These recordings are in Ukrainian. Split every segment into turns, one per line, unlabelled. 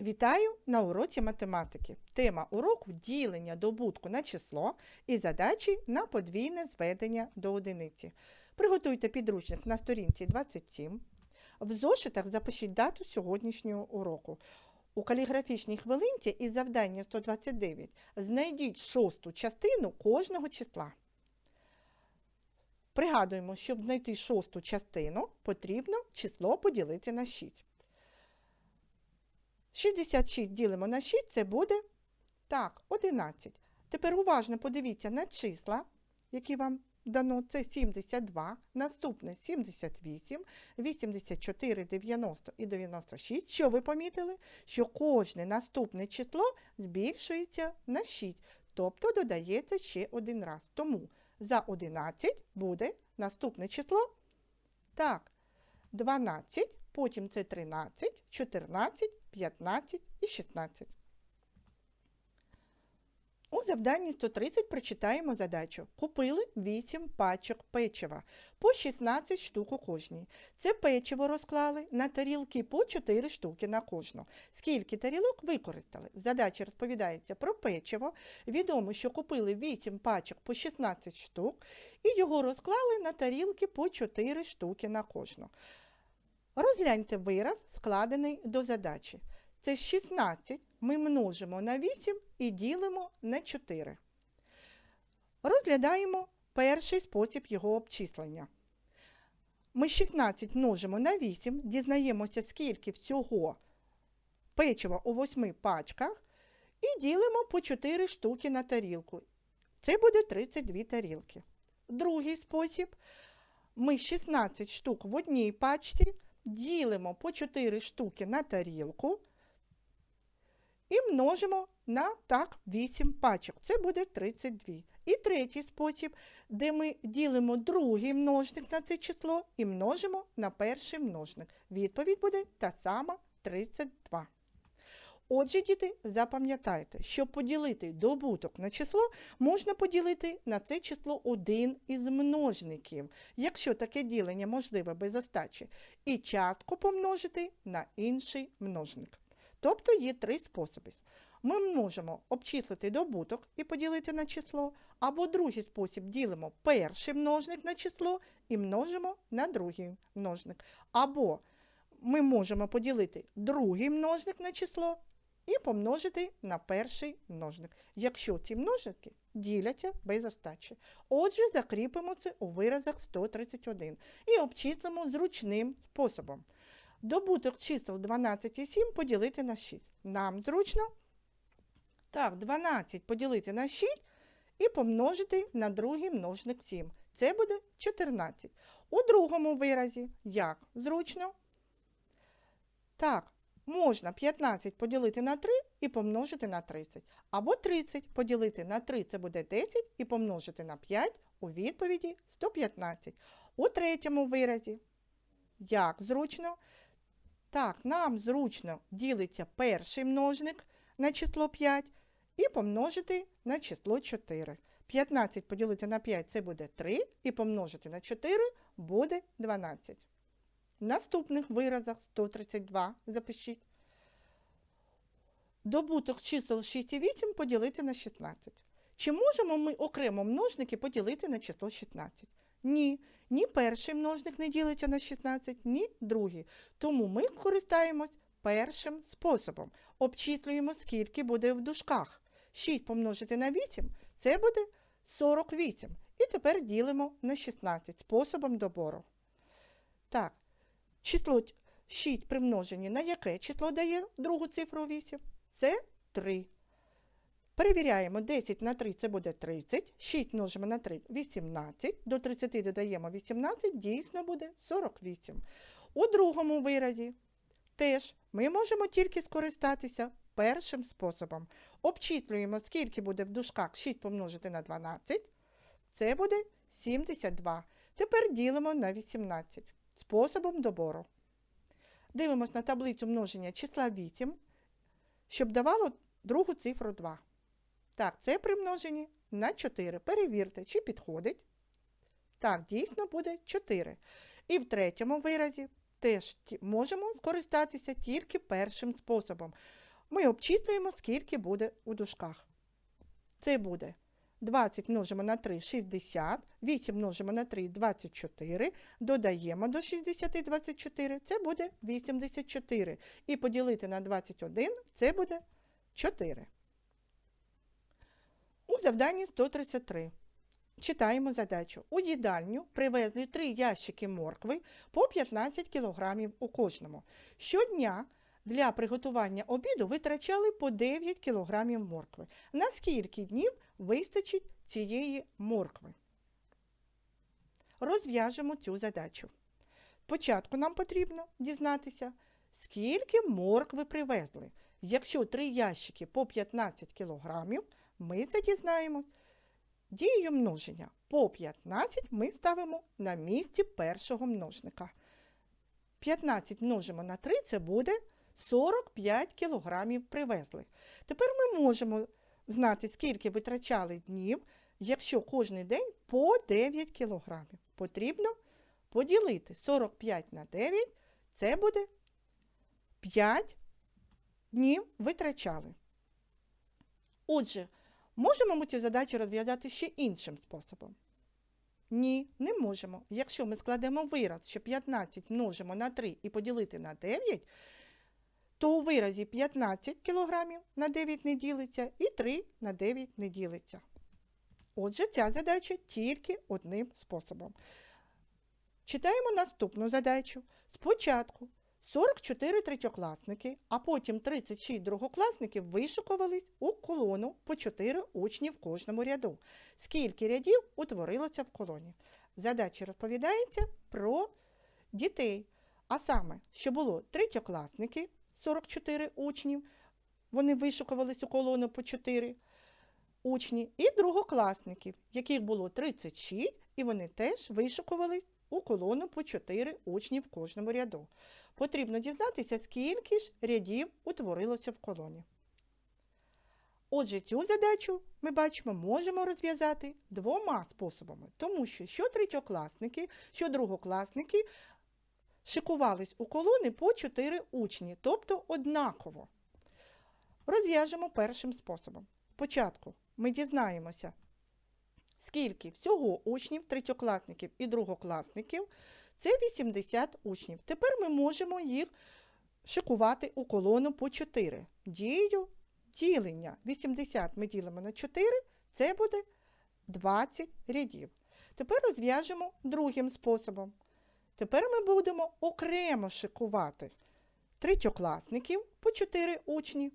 Вітаю на уроці математики. Тема уроку ділення добутку на число і задачі на подвійне зведення до одиниці. Приготуйте підручник на сторінці 27. В зошитах запишіть дату сьогоднішнього уроку. У каліграфічній хвилинці із завдання 129 знайдіть шосту частину кожного числа. Пригадуємо, щоб знайти шосту частину, потрібно число поділити на 6. 66 ділимо на 6, це буде так, 11. Тепер уважно подивіться на числа, які вам дано. Це 72, наступне 78, 84, 90 і 96. Що ви помітили? Що кожне наступне число збільшується на 6, тобто додається ще один раз. Тому за 11 буде наступне число. Так, 12, потім це 13, 14, 15 і 16. У завданні 130 прочитаємо задачу. Купили 8 пачок печива по 16 штук у кожній. Це печиво розклали на тарілки по 4 штуки на кожну. Скільки тарілок використали? В задачі розповідається про печиво. Відомо, що купили 8 пачок по 16 штук і його розклали на тарілки по 4 штуки на кожну. Розгляньте вираз, складений до задачі. Це 16 ми множимо на 8 і ділимо на 4. Розглядаємо перший спосіб його обчислення. Ми 16 множимо на 8, дізнаємося, скільки всього печива у 8 пачках, і ділимо по 4 штуки на тарілку. Це буде 32 тарілки. Другий спосіб. Ми 16 штук в одній пачці ділимо по 4 штуки на тарілку і множимо на так 8 пачок. Це буде 32. І третій спосіб, де ми ділимо другий множник на це число і множимо на перший множник. Відповідь буде та сама 32. Отже, діти, запам'ятайте, щоб поділити добуток на число, можна поділити на це число один із множників, якщо таке ділення можливе без остачі, і частку помножити на інший множник. Тобто є три способи. Ми можемо обчислити добуток і поділити на число, або другий спосіб ділимо перший множник на число і множимо на другий множник. Або ми можемо поділити другий множник на число і помножити на перший множник, якщо ці множники діляться без остачі. Отже, закріпимо це у виразах 131 і обчислимо зручним способом. Добуток чисел 12 і 7 поділити на 6. Нам зручно. Так, 12 поділити на 6 і помножити на другий множник 7. Це буде 14. У другому виразі як зручно? Так, можна 15 поділити на 3 і помножити на 30. Або 30 поділити на 3 це буде 10 і помножити на 5 у відповіді 115. У третьому виразі як зручно? Так, нам зручно ділиться перший множник на число 5 і помножити на число 4. 15 поділити на 5 це буде 3, і помножити на 4 буде 12. Наступних виразах 132 запишіть. Добуток чисел 6 і 8 поділити на 16. Чи можемо ми окремо множники поділити на число 16? Ні, ні перший множник не ділиться на 16, ні другий. Тому ми користаємось першим способом. Обчислюємо, скільки буде в дужках. 6 помножити на 8 це буде 48. І тепер ділимо на 16 способом добору. Так, число 6 при множенні на яке число дає другу цифру 8? Це 3. Перевіряємо 10 на 3 це буде 30, 6 множимо на 3 18, до 30 додаємо 18, дійсно буде 48. У другому виразі теж ми можемо тільки скористатися першим способом. Обчислюємо, скільки буде в дужках 6 помножити на 12, це буде 72. Тепер ділимо на 18 способом добору. Дивимось на таблицю множення числа 8, щоб давало другу цифру 2. Так, це при множенні на 4. Перевірте, чи підходить. Так, дійсно буде 4. І в третьому виразі теж можемо скористатися тільки першим способом. ми обчислюємо, скільки буде у дужках. Це буде 20 множимо на 3 60, 8 множимо на 3 24, додаємо до 60 24, це буде 84. І поділити на 21 це буде 4. У завданні 133. Читаємо задачу. У їдальню привезли 3 ящики моркви по 15 кг у кожному. Щодня для приготування обіду витрачали по 9 кг моркви. На скільки днів вистачить цієї моркви? Розв'яжемо цю задачу. Спочатку нам потрібно дізнатися, скільки моркви привезли. Якщо 3 ящики по 15 кг, ми це дізнаємо. Дією множення по 15 ми ставимо на місці першого множника. 15 множимо на 3 це буде 45 кілограмів привезли. Тепер ми можемо знати, скільки витрачали днів, якщо кожен день по 9 кілограмів. Потрібно поділити 45 на 9, це буде 5 днів витрачали. Отже, можемо ми цю задачу розв'язати ще іншим способом? Ні, не можемо. Якщо ми складемо вираз, що 15 множимо на 3 і поділити на 9, то у виразі 15 кг на 9 не ділиться і 3 на 9 не ділиться. Отже, ця задача тільки одним способом. Читаємо наступну задачу. Спочатку 44 третьокласники, а потім 36 другокласників вишукувались у колону по 4 учні в кожному ряду. Скільки рядів утворилося в колоні? В задачі розповідається про дітей. А саме, що було третьокласники, 44 учнів, вони вишукувались у колону по 4 учні, і другокласників, яких було 36, і вони теж вишукувались у колону по 4 учні в кожному ряду. Потрібно дізнатися, скільки ж рядів утворилося в колоні. Отже, цю задачу ми бачимо, можемо розв'язати двома способами, тому що що третьокласники, що другокласники шикувались у колони по 4 учні, тобто однаково. Розв'яжемо першим способом. Спочатку ми дізнаємося, скільки всього учнів, третьокласників і другокласників. Це 80 учнів. Тепер ми можемо їх шикувати у колону по 4. Дію ділення 80 ми ділимо на 4, це буде 20 рядів. Тепер розв'яжемо другим способом. Тепер ми будемо окремо шикувати третьокласників по 4 учні.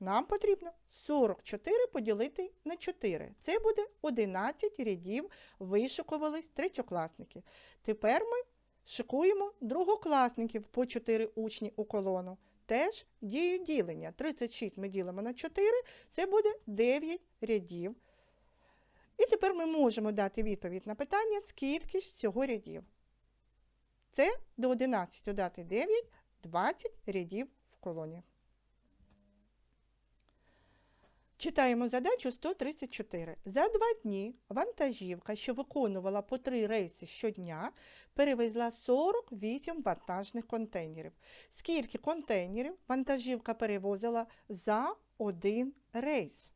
Нам потрібно 44 поділити на 4. Це буде 11 рядів вишикувались третьокласники. Тепер ми шикуємо другокласників по 4 учні у колону. Теж дію ділення. 36 ми ділимо на 4, це буде 9 рядів. І тепер ми можемо дати відповідь на питання, скільки ж всього рядів. Це до 11 додати 9, 20 рядів в колоні. Читаємо задачу 134. За два дні вантажівка, що виконувала по три рейси щодня, перевезла 48 вантажних контейнерів. Скільки контейнерів вантажівка перевозила за один рейс?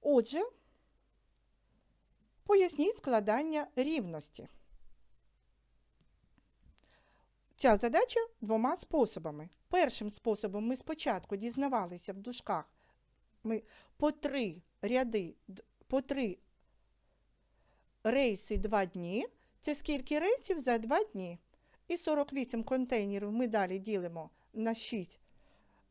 Отже, поясніть складання рівності. Ця задача двома способами. Першим способом ми спочатку дізнавалися в дужках ми по три ряди, по три рейси два дні. Це скільки рейсів за два дні. І 48 контейнерів ми далі ділимо на 6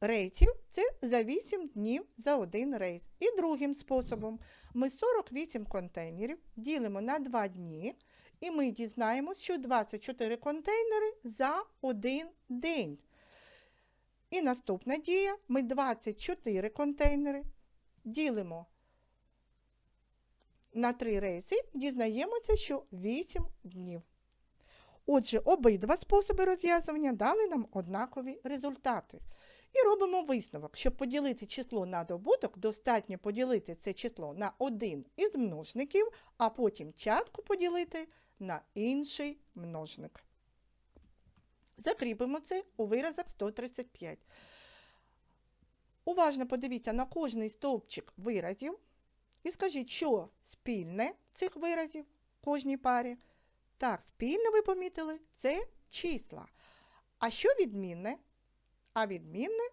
рейсів. Це за 8 днів за один рейс. І другим способом ми 48 контейнерів ділимо на 2 дні. І ми дізнаємось, що 24 контейнери за один день. І наступна дія: ми 24 контейнери ділимо на 3 рейси, дізнаємося, що 8 днів. Отже, обидва способи розв'язування дали нам однакові результати. І робимо висновок, щоб поділити число на добуток, достатньо поділити це число на один із множників, а потім частку поділити на інший множник. Закріпимо це у виразах 135. Уважно подивіться на кожний стовпчик виразів і скажіть, що спільне цих виразів кожній парі. Так, спільне ви помітили це числа. А що відмінне? А відмінне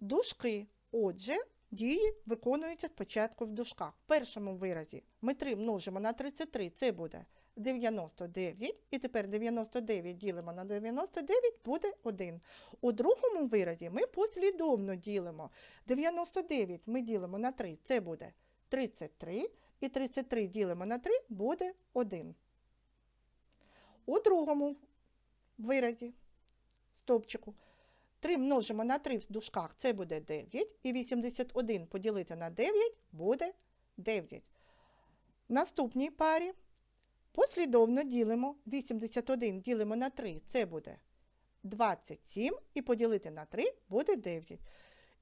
дужки. Отже, дії виконуються спочатку в дужках. В першому виразі ми 3 множимо на 33, це буде 99. І тепер 99 ділимо на 99 буде 1. У другому виразі ми послідовно ділимо. 99 ми ділимо на 3, це буде 33. І 33 ділимо на 3 буде 1. У другому виразі стовпчику 3 множимо на 3 в дужках, це буде 9. І 81 поділити на 9 буде 9. В наступній парі послідовно ділимо 81 ділимо на 3, це буде 27. І поділити на 3 буде 9.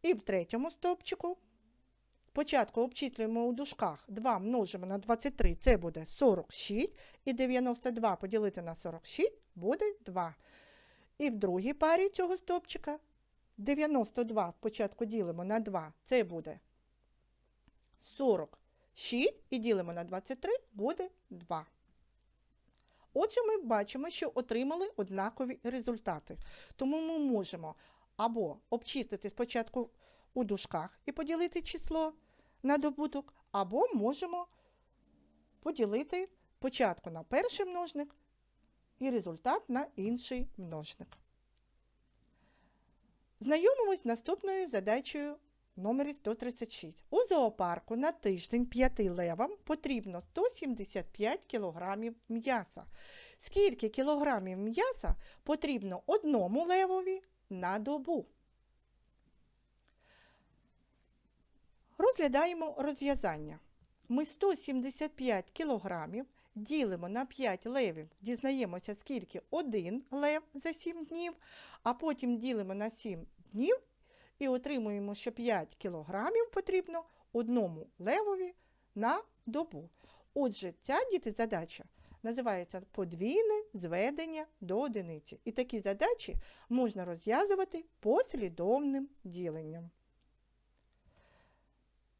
І в третьому стовпчику Спочатку обчислюємо у дужках 2 множимо на 23, це буде 46. І 92 поділити на 46 буде 2. І в другій парі цього стовпчика 92 спочатку ділимо на 2, це буде 46. І ділимо на 23 буде 2. Отже, ми бачимо, що отримали однакові результати. Тому ми можемо або обчистити спочатку у дужках і поділити число на добуток, або можемо поділити спочатку на перший множник і результат на інший множник. Знайомимось з наступною задачею номер 136. У зоопарку на тиждень п'яти левам потрібно 175 кг м'яса. Скільки кілограмів м'яса потрібно одному левові на добу? Розглядаємо розв'язання. Ми 175 кілограмів ділимо на 5 левів, дізнаємося, скільки один лев за 7 днів, а потім ділимо на 7 днів і отримуємо, що 5 кілограмів потрібно одному левові на добу. Отже, ця діти задача називається подвійне зведення до одиниці. І такі задачі можна розв'язувати послідовним діленням.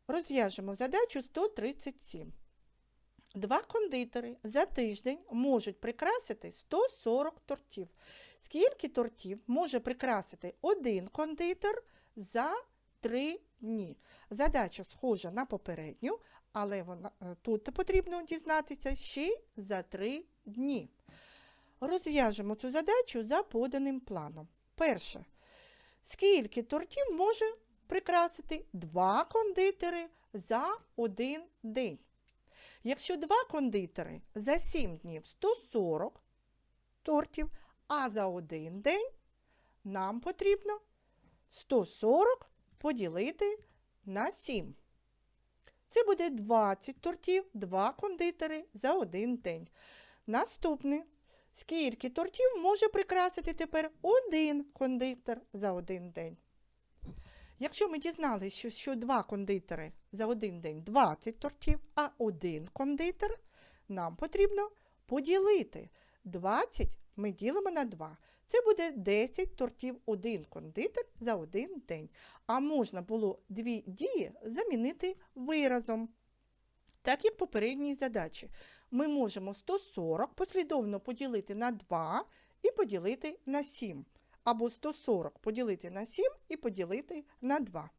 Розв'яжемо задачу 137. Два кондитери за тиждень можуть прикрасити 140 тортів. Скільки тортів може прикрасити один кондитер за 3 дні? Задача схожа на попередню, але вона, е, тут потрібно дізнатися ще за 3 дні. Розв'яжемо цю задачу за поданим планом. Перше. Скільки тортів може прикрасити два кондитери за один день. Якщо два кондитери за 7 днів 140 тортів, а за один день нам потрібно 140 поділити на 7. Це буде 20 тортів, 2 кондитери за один день. Наступне. Скільки тортів може прикрасити тепер один кондитер за один день? Якщо ми дізналися, що, що два кондитери за один день 20 тортів, а один кондитер, нам потрібно поділити 20 ми ділимо на 2. Це буде 10 тортів один кондитер за один день. А можна було дві дії замінити виразом. Так як в попередній задачі. Ми можемо 140 послідовно поділити на 2 і поділити на 7 або 140 поділити на 7 і поділити на 2.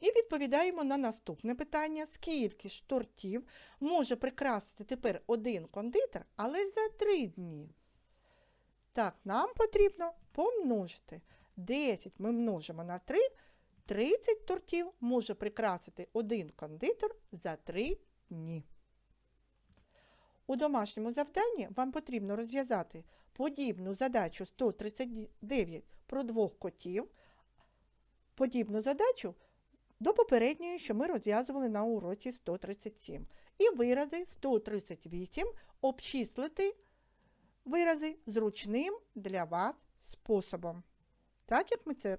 І відповідаємо на наступне питання: скільки ж тортів може прикрасити тепер один кондитер, але за 3 дні. Так, нам потрібно помножити. 10 ми множимо на 3, 30 тортів може прикрасити один кондитер за 3 дні. У домашньому завданні вам потрібно розв'язати подібну задачу 139 про двох котів, подібну задачу до попередньої, що ми розв'язували на уроці 137. І вирази 138 обчислити вирази зручним для вас способом. Так як ми це